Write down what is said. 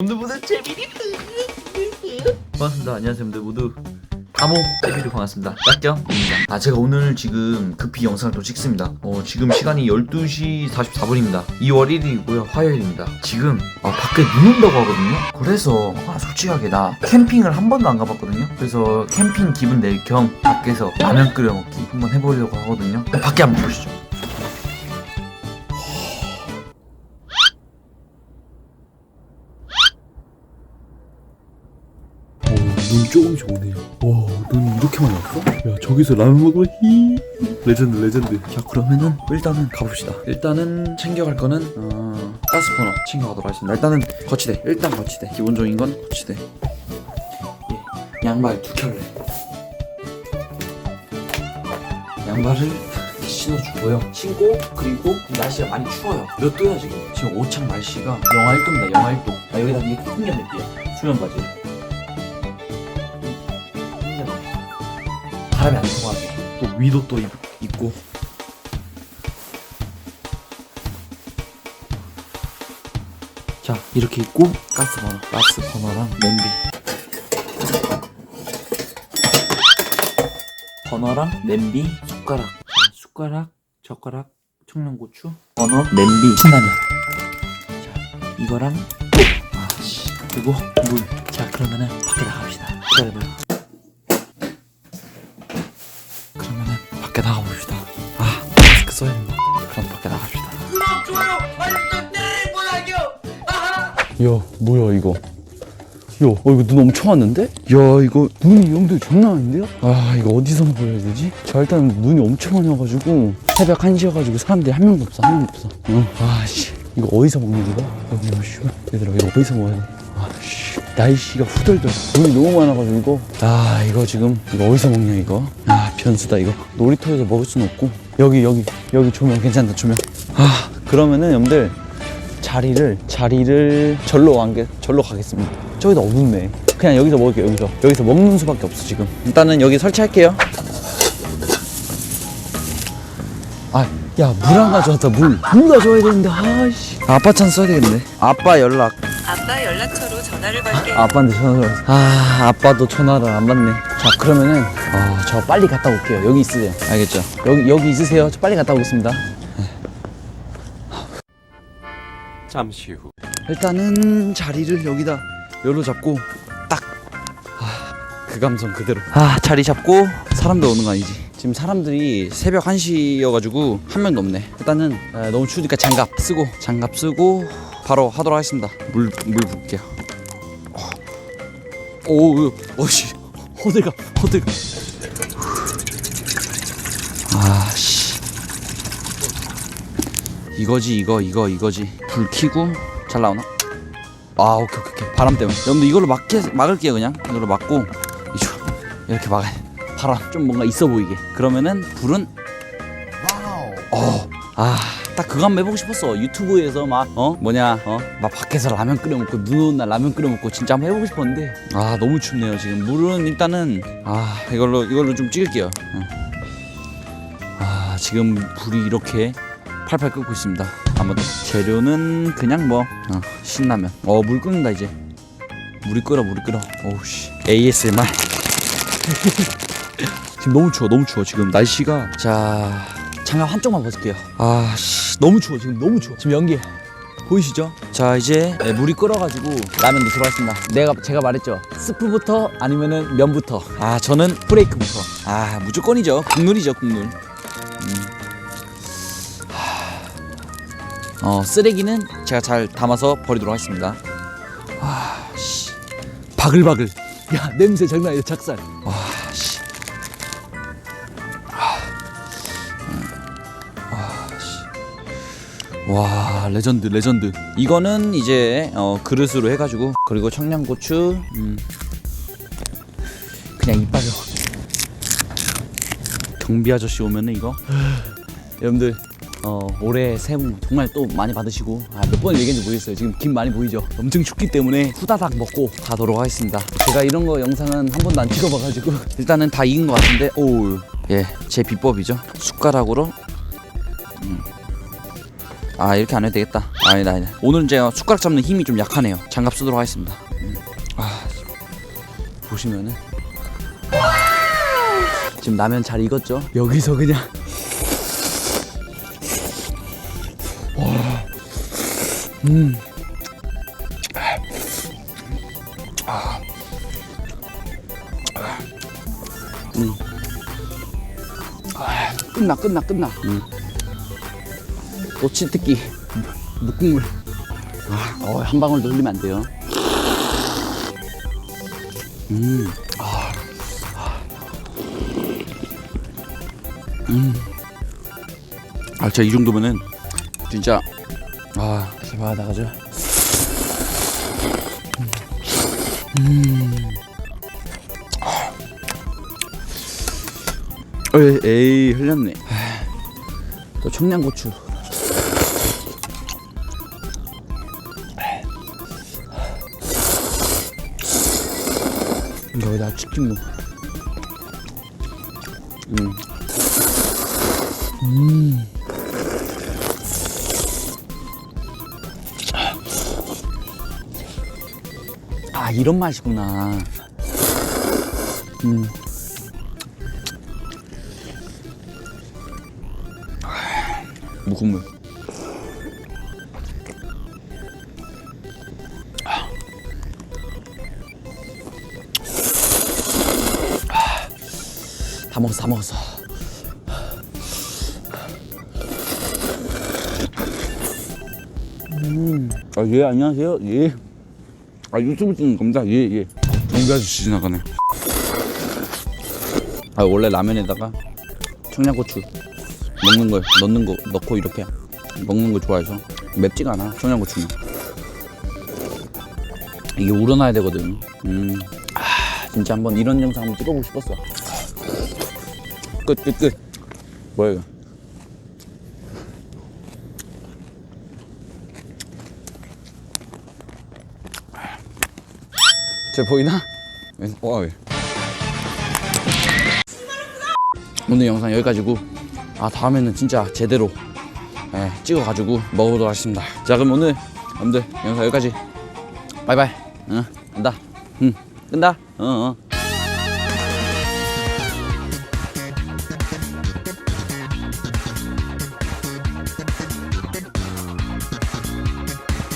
오늘 모두 재미있 반갑습니다. 안녕하세요, 여러분들 모두 다모 데뷔를 반갑습니다. 맞죠? 아 제가 오늘 지금 급히 영상을 또 찍습니다. 어 지금 시간이 12시 44분입니다. 2월 1일이고요. 화요일입니다. 지금 아, 밖에 눈 온다고 하거든요. 그래서 아 솔직하게 나 캠핑을 한 번도 안 가봤거든요. 그래서 캠핑 기분 낼 겸 밖에서 라면 끓여 먹기 한번 해보려고 하거든요. 밖에 한번 보시죠. 눈 조금씩 오네요. 와, 눈 이렇게 많이 왔어? 야, 저기서 라면 먹으면 히. 레전드, 레전드. 자 그러면은 일단은 가봅시다. 일단은 챙겨갈 거는 어, 가스버너 챙겨가도록 하겠습니다. 일단은 거치대. 일단 거치대. 기본적인 건 거치대. 예, 양말 두 켤레. 양말을 신어주고요. 신고 그리고 날씨가 많이 추워요. 몇 도야 지금? 지금 오창 날씨가 영하 1도입니다. 영하 1도. 아 여기다 이게 풍겨낼게요. 수면 바지 바람이 안 통하게 또 위도 또 입, 입고. 자 이렇게 입고 가스 버너. 가스 버너랑 냄비. 버너랑 냄비 숟가락. 자, 숟가락 젓가락 청양고추 버너 냄비 신라면 자 이거랑 아씨. 그리고 물 자 그러면은 밖에 나갑시다. 기다려봐요 야, 뭐야, 이거. 야, 어, 이거 눈 엄청 왔는데? 야, 이거 눈이 형들 장난 아닌데요? 아, 이거 어디서 보여야 되지? 자, 일단 눈이 엄청 많이 와가지고 새벽 1시여가지고 사람들이 한 명도 없어, 한 명도 없어. 어, 아, 씨. 이거 어디서 먹는 거야? 여기, 뭐, 씨. 얘들아, 이거 어디서 먹어야 돼? 아, 씨. 날씨가 후덜덜. 눈이 너무 많아가지고. 아, 이거 지금, 이거 어디서 먹냐, 이거? 아, 변수다, 이거. 놀이터에서 먹을 수는 없고. 여기, 여기, 여기 조명 괜찮다, 조명. 아, 그러면은, 여러분들. 자리를 자리를 절로 안게 절로 가겠습니다. 저기다 어둡네. 그냥 여기서 먹을게요. 여기서 여기서 먹는 수밖에 없어 지금. 일단은 여기 설치할게요. 아, 야 물 안 가져왔다 물. 물 가져와야 되는데 아씨. 아빠 찬 써야 되겠네. 아빠 연락. 아빠 연락처로 전화를 걸게요. 아빠한테 전화를. 왔어. 아 아빠도 전화를 안 받네. 자 그러면은 아 저 빨리 갔다 올게요. 여기 있으세요. 알겠죠? 여기 여기 있으세요. 저 빨리 갔다 오겠습니다. 잠시 후. 일단은 자리를 여기다 열로 잡고 딱. 아, 그 감성 그대로. 아, 자리 잡고 사람들 오는 거 아니지? 지금 사람들이 새벽 1시여가지고 한 명도 없네. 일단은 아, 너무 추우니까 장갑 쓰고 장갑 쓰고 바로 하도록 하겠습니다. 물, 물 붓게요. 어. 오, 오, 어씨. 호들갑, 호들갑. 아, 씨. 이거지, 이거, 이거, 이거지. 불 켜고 잘 나오나? 아 오케이 오케이. 바람 때문에 여러분들 이걸로 막게, 막을게요 그냥 이걸로 막고 이쪽 이렇게 막아야 돼. 바람 좀 뭔가 있어 보이게 그러면은 불은 어아딱 그거 한번 해보고 싶었어 유튜브에서 막 어 뭐냐 어막 밖에서 라면 끓여 먹고 눈 오는 날 라면 끓여 먹고 진짜 한번 해보고 싶었는데 아 너무 춥네요 지금 물은 일단은 아 이걸로 이걸로 좀 찍을게요 응. 아 지금 불이 이렇게 팔팔 끓고 있습니다. 아무튼 재료는 그냥 뭐 어, 신라면. 어 물 끓는다 이제. 물이 끓어 물이 끓어. 오우씨 ASMR. 지금 너무 추워 너무 추워 지금 날씨가 자 장갑 한쪽만 벗을게요. 아씨 너무 추워 지금 너무 추워 지금 연기. 보이시죠? 자 이제 네, 물이 끓어가지고 라면 넣도록 하겠습니다. 내가 제가 말했죠. 스프부터 아니면은 면부터. 아 저는 프레이크부터. 아 무조건이죠. 국물이죠 국물. 어 쓰레기는 제가 잘 담아서 버리도록 하겠습니다. 아 씨. 바글바글. 야 냄새 장난 아니다 작살. 와 씨. 아, 음. 아, 씨. 와 레전드 레전드. 이거는 이제 어, 그릇으로 해가지고 그리고 청양고추. 음. 그냥 이빨로. 경비 아저씨 오면은 이거. 여러분들 어, 올해 새해 복 정말 또 많이 받으시고 아, 몇번 얘기했는지 모르겠어요. 지금 김 많이 보이죠? 엄청 춥기 때문에 후다닥 먹고 가도록 하겠습니다. 제가 이런 거 영상은 한 번도 안 찍어봐가지고 일단은 다 익은 것 같은데 오예제 비법이죠. 숟가락으로 음. 아 이렇게 안 해도 되겠다. 아니다 아니다. 오늘은 제가 숟가락 잡는 힘이 좀 약하네요. 장갑 쓰도록 하겠습니다. 음. 아 보시면은. 지금 라면 잘 익었죠? 여기서 그냥 음. 음. 아, 끝나 끝나 끝나 음. 꼬치 특기 묵국물 아, 어, 한 방울도 흘리면 안 돼요 음. 아. 음. 아, 진짜 이 정도면은 진짜 아, 제발 나가죠. 음. 아. 에이, 에이 흘렸네. 아, 또 청양고추. 여기다 치킨무. 음. 음. 아 이런 맛이구나. 음. 묵국물. 다 먹었어, 다 먹었어. 음. 아, 예, 안녕하세요. 예. 아, 유튜브 찍는 겁니다. 예, 예. 동비 아저씨 지나가네. 아, 원래 라면에다가 청양고추 먹는 걸 넣는 거 넣고 이렇게 먹는 거 좋아해서 맵지가 않아 청양고추는 이게 우러나야 되거든 음, 아 진짜 한번 이런 영상 한번 찍어보고 싶었어 끝 끝 끝 뭐야 이거 제 보이나? 왼- 와, 왜. 오늘 영상 여기까지고 아 다음에는 진짜 제대로 예, 찍어가지고 먹어보도록 하겠습니다. 자 그럼 오늘 여러분들 영상 여기까지. 바이바이. 응 간다. 응 끈다 어어